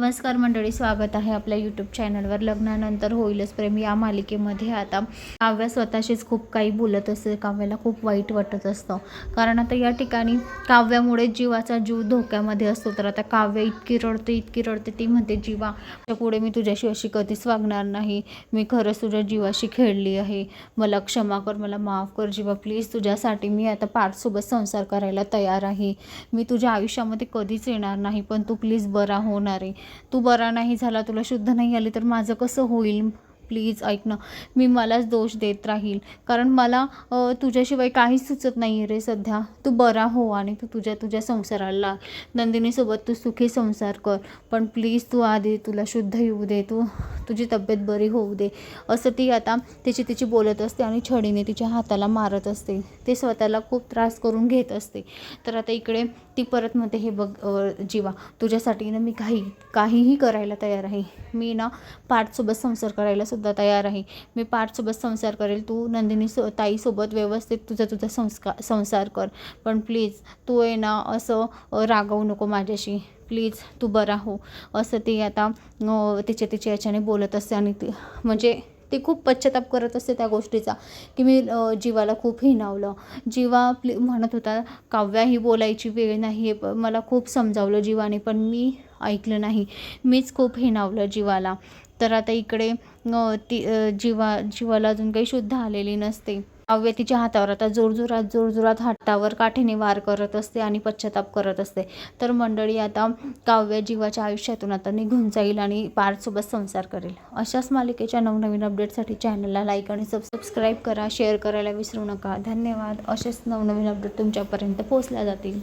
नमस्कार मंडळी स्वागत आहे आपल्या यूट्यूब चॅनलवर लग्नानंतर होईलच प्रेम या मालिकेमध्ये. आता काव्या स्वतःशीच खूप काही बोलत असते. काव्याला खूप वाईट वाटत असतं. कारण आता या ठिकाणी काव्यामुळे जीवाचा जीव धोक्यामध्ये असतो. तर आता काव्य इतकी रडते इतकी रडते ती म्हणते जीवा पुढे मी तुझ्याशी अशी कधीच वागणार नाही. मी खरंच तुझ्या जीवाशी खेळली आहे. मला क्षमा कर मला माफ कर जीवा प्लीज तुझ्यासाठी मी आता पार्थसोबत संसार करायला तयार आहे. मी तुझ्या आयुष्यामध्ये कधीच येणार नाही पण तू प्लीज बरा होणार आहे. तू बरा नाही झाला तुला शुद्ध नाही आली तर माझं कसं होईल? प्लीज ऐक ना मी मलाच दोष देत राहील. कारण मला तुझ्याशिवाय काहीच सुचत नाही आहे रे सध्या. तू बरा हो आणि तू तुझ्या तुझ्या संसाराला लाग. नंदिनीसोबत तू सुखी संसार कर. पण प्लीज तू आधी तुला शुद्ध येऊ दे तू तुझी तब्येत बरी होऊ दे. असं ती आता तिची तिची बोलत असते आणि छडीने तिच्या हाताला मारत असते. ते स्वतःला खूप त्रास करून घेत असते. तर आता इकडे ती परत म्हणते हे बघ जीवा तुझ्यासाठी ना मी काही काहीही करायला तयार आहे. मी ना पाठसोबत संसार करायला सुद्धा तयार आहे. मी पाठसोबत संसार करेल. तू नंदिनी सो ताईसोबत व्यवस्थित तुझा तुझा संस्कार संसार कर. पण प्लीज तू आहे ना असं रागवू नको माझ्याशी. प्लीज तू बरा हो असं ती आता तिच्या तिच्या याच्याने बोलत असते आणि ती म्हणजे ती खूप पश्चाताप करत असते त्या गोष्टीचा की मी जीवाला खूप हिणावलं. जीवा प्ली म्हणत होता काव्या ही बोलायची वेळ नाही आहे मला खूप समजावलं जीवाने पण मी ऐकलं नाही. मीच खूप हिणावलं जीवाला. तर आता इकडे ती जीवा जीवाला अजून काही शुद्ध आलेली नसते. अव्य तिच्या हातावर आता जोरजोरात जोरजोरात हातावर काठीने वार करत असते आणि पश्चाताप करत असते. तर मंडळी आता काव्य जीवाच्या आयुष्यातून आता निघून जाईल आणि पार्थसोबत संसार करेल. अशाच मालिकेच्या नवनवीन अपडेटसाठी चॅनलला लाईक आणि सब सबस्क्राईब करा. शेअर करायला विसरू नका. धन्यवाद. असेच नवनवीन अपडेट तुमच्यापर्यंत पोहोचल्या जातील.